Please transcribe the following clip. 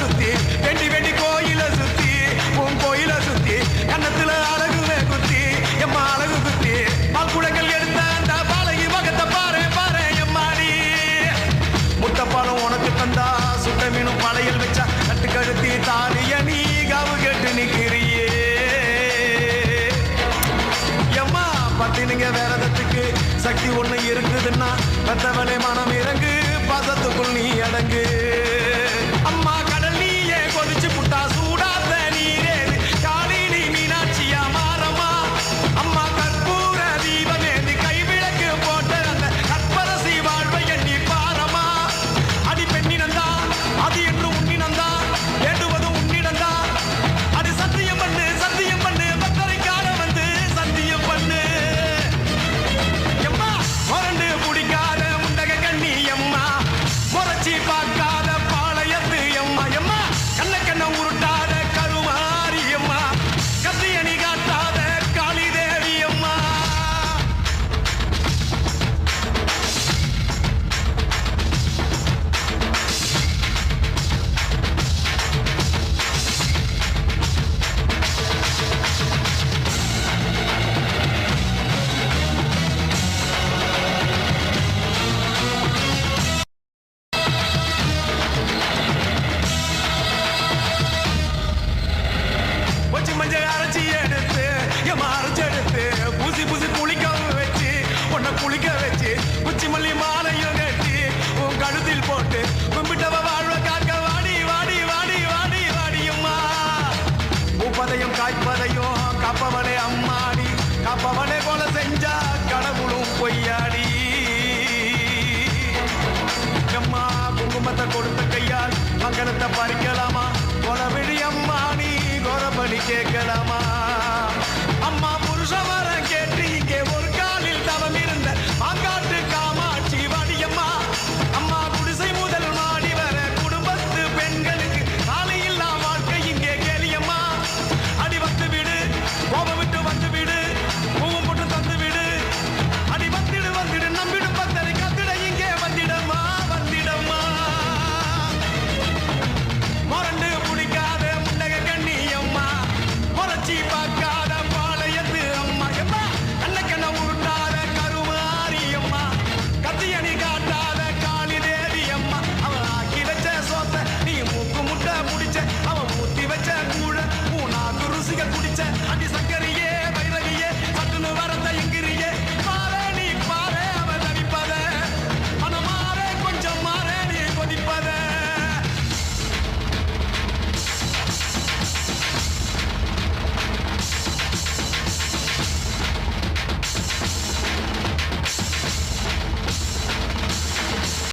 சுத்தி வெண்டி வெண்டி கோயில சுத்தி உன் கோயில சுத்தி கண்ணத்துல அழகு குத்தி எம்மா அழகு குத்தி பால் குடங்கள் எடுத்த அந்த பாலகி பக்கத்தை பாரு பாரு எம்மாடி. முட்டப்பாலும் உனக்கு தந்தா சுட்ட மீனும் படையில் வச்சா கட்டுக்கழுத்தி தாரிய நீ காவு கெட்டு நிக்கிறியே எம்மா பத்தினுங்க வேறதத்துக்கு சக்தி ஒண்ணு இருக்குதுன்னா பெத்தவனே மனம் அப்பவனை போல செஞ்சா கடவுளும் பொய்யாடி. அம்மா குங்குமத்தை கொடுத்த கையால் மங்களத்தை பறிக்கலாமா? கொலவிழி அம்மா நீ கொலபலி கேட்கலாமா?